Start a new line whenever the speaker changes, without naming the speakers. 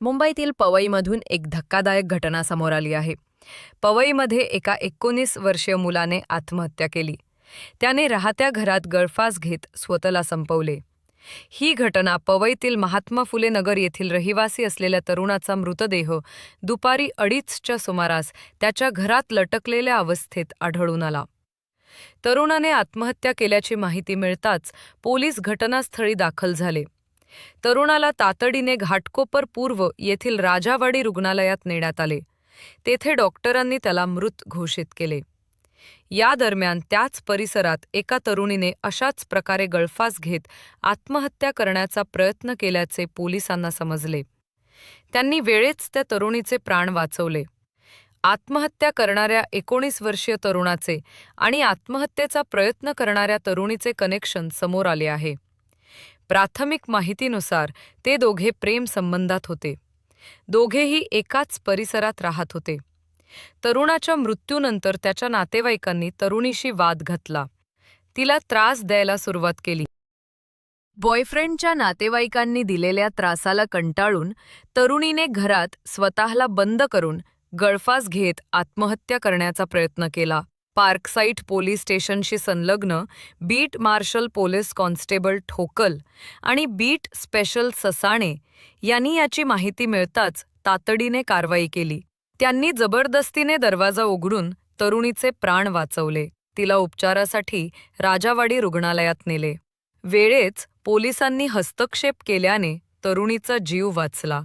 मुंबईतील पवईमधून एक धक्कादायक घटना समोर आली आहे. पवईमध्ये एका एकोणीस वर्षीय मुलाने आत्महत्या केली. त्याने राहत्या घरात गळफास घेत स्वतःला संपवले. ही घटना पवईतील महात्मा फुले नगर येथील रहिवासी असलेल्या तरुणाचा मृतदेह दुपारी अडीचच्या सुमारास त्याच्या घरात लटकलेल्या अवस्थेत आढळून आला. तरुणाने आत्महत्या केल्याची माहिती मिळताच पोलीस घटनास्थळी दाखल झाले. तरुणाला तातडीने घाटकोपर पूर्व येथील राजावाडी रुग्णालयात नेण्यात आले. तेथे डॉक्टरांनी त्याला मृत घोषित केले. या दरम्यान त्याच परिसरात एका तरुणीने अशाच प्रकारे गळफास घेत आत्महत्या करण्याचा प्रयत्न केल्याचे पोलिसांना समजले. त्यांनी वेळेच त्या तरुणीचे प्राण वाचवले. आत्महत्या करणाऱ्या एकोणीस वर्षीय तरुणाचे आणि आत्महत्येचा प्रयत्न करणाऱ्या तरुणीचे कनेक्शन समोर आले आहे. प्राथमिक माहितीनुसार ते दोघे प्रेम संबंधात होते. दोघेही एकाच परिसरात राहत होते. तरुणाच्या मृत्यूनंतर त्याच्या नातेवाईकांनी तरुणीशी वाद घातला. तिला त्रास द्यायला सुरुवात केली. बॉयफ्रेंडच्या नातेवाईकांनी दिलेल्या त्रासाला कंटाळून तरुणीने घरात स्वतःला बंद करून गळफास घेत आत्महत्या करण्याचा प्रयत्न केला. पार्कसाईट पोलीस स्टेशनशी संलग्न बीट मार्शल पोलीस कॉन्स्टेबल ठोकल आणि बीट स्पेशल ससाणे यांनी याची माहिती मिळताच तातडीने कारवाई केली. त्यांनी जबरदस्तीने दरवाजा उघडून तरुणीचे प्राण वाचवले. तिला उपचारासाठी राजावाडी रुग्णालयात नेले. वेळेच पोलिसांनी हस्तक्षेप केल्याने तरुणीचा जीव वाचला.